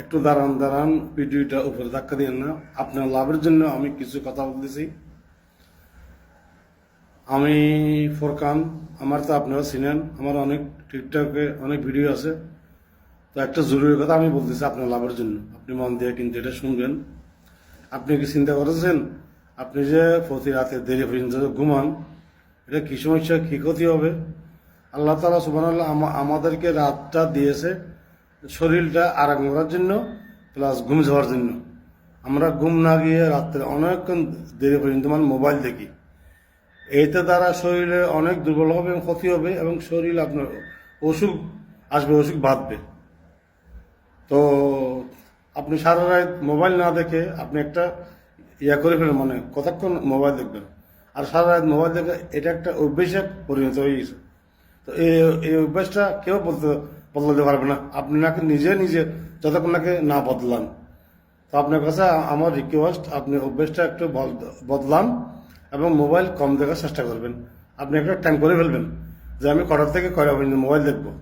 একটু দাঁড়ান দাঁড়ান, ভিডিওটা উপরে ধাক্কা দিয়েন না। আপনার লাভের জন্য আমি কিছু কথা বলতেছি। আমি ফোরকান, আমার তো আপনারা চিনেন, আমার অনেক টিকটকে অনেক ভিডিও আছে। তো একটা জরুরি কথা আমি বলতেছি আপনার লাভের জন্য। আপনি মন দিয়ে কিন্তু এটা শুনবেন। আপনি কি চিন্তা করেছেন? আপনি যে প্রতি রাতে দেরি পর্যন্ত ঘুমান, এটা কি সমস্যা, কী ক্ষতি হবে? আল্লাহ তালা সুবান আমাদেরকে রাতটা দিয়েছে। শরীরটা আরাম করার জন্য প্লাস ঘুম যাওয়ার জন্য। আমরা ঘুম না গিয়ে রাত্রে অনেকক্ষণ দেরি পর্যন্ত মানে মোবাইল দেখি। এতে দ্বারা শরীরে অনেক দুর্বল হবে এবং ক্ষতি হবে এবং শরীর আপনার অসুখ আসবে, অসুখ বাঁধবে। তো আপনি সারা রাত মোবাইল না দেখে আপনি একটা ইয়া করে ফেলেন মানে কতক্ষণ মোবাইল দেখবেন। আর সারা রাত মোবাইল দেখে এটা একটা অভ্যেসে পরিণত হয়ে গেছে। তো এই অভ্যাসটা কেউ বলতে বদলাতে পারবে না। আপনি নাকি নিজে নিজে যতক্ষণ নাকি না বদলান। তো আপনার কাছে আমার রিকোয়েস্ট আপনি অভ্যেসটা একটু বদ- বদলান এবং মোবাইল কম দেখার চেষ্টা করবেন। আপনি একটা টাইম করে ফেলবেন যে আমি কটার থেকে কয়টা পর্যন্ত মোবাইল দেখব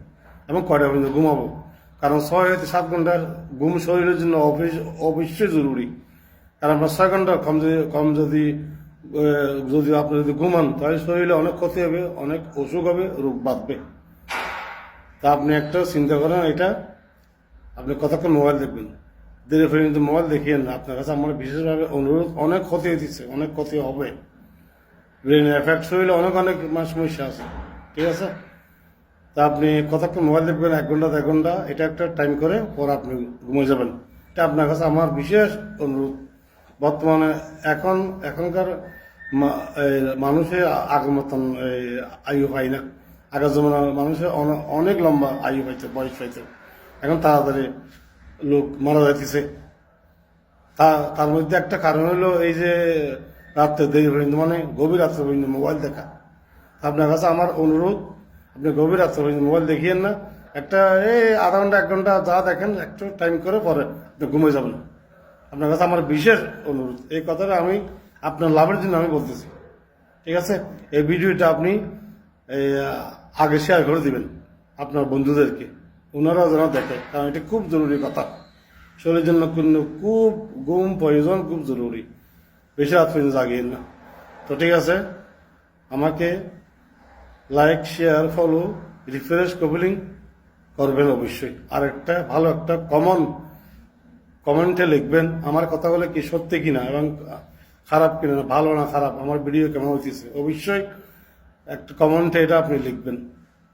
এবং কয়টা পর্যন্ত ঘুমাবো। কারণ ছয় হইতে সাত ঘণ্টা ঘুম শরীরের জন্য অবশ্যই অবশ্যই জরুরি। কারণ আপনার ছয় ঘণ্টা কম যদি কম যদি যদি আপনি যদি ঘুমান, তাহলে শরীরে অনেক ক্ষতি হবে, অনেক অসুখ হবে, রোগ বাঁধবে। তা আপনি একটা চিন্তা করেন, এটা আপনি কতক্ষণ মোবাইল দেখবেন? দেরি কিন্তু মোবাইল দেখিয়ে না আপনার কাছে আমার বিশেষভাবে অনুরোধ, অনেক ক্ষতি হইতেছে অনেক ক্ষতি হবে। ব্রেন এফেক্ট শরীরে অনেক অনেক সমস্যা আছে, ঠিক আছে? তা আপনি কতক্ষণ মোবাইল দেখবেন? এক ঘণ্টা এক ঘণ্টা, এটা একটা টাইম করে পর আপনি ঘুমিয়ে যাবেন। এটা আপনার কাছে আমার বিশেষ অনুরোধ। বর্তমানে এখন, এখনকার মানুষের আগের মতন এই আয়ু হয় না। আগের জমানার মানুষের অনেক লম্বা আয়ু পাইতে বয়স পাইতে। এখন তাড়াতাড়ি লোক মারা যাইতেছে। তা তার মধ্যে একটা কারণ হলো এই যে রাত্রে দেরি পর্যন্ত মানে গভীর রাত্রে পর্যন্ত মোবাইল দেখা। আপনার কাছে আমার অনুরোধ আপনি গভীর রাত্রে পর্যন্ত মোবাইল দেখিয়েন না। একটা এই আধা ঘণ্টা এক ঘণ্টা যা দেখেন একটু টাইম করে পরে ঘুমিয়ে যাবেন। আপনার কাছে আমার বিশেষ অনুরোধ এই কথাটা আমি আপনার লাভের জন্য আমি বলতেছি। ঠিক আছে? এই ভিডিওটা আপনি এই, আগে শেয়ার করে দিবেন আপনার বন্ধুদেরকে। ওনারাও যেন দেখে, কারণ এটা খুব জরুরি কথা। শরীরের জন্য কিন্তু খুব ঘুম, প্রয়োজন খুব জরুরি। বেশি রাত পর্যন্ত জাগিয়ে না। তো ঠিক আছে, আমাকে লাইক শেয়ার ফলো রিফ্রেশ কপিলিং করবেন অবশ্যই। আর একটা ভালো একটা কমন কমেন্টে লিখবেন, আমার কথা বলে কি সত্যি কিনা এবং খারাপ কিনা, ভালো না খারাপ, আমার ভিডিও কেমন হইতেছে? অবশ্যই একটা কমেন্টে এটা আপনি লিখবেন।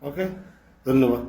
ওকে ধন্যবাদ।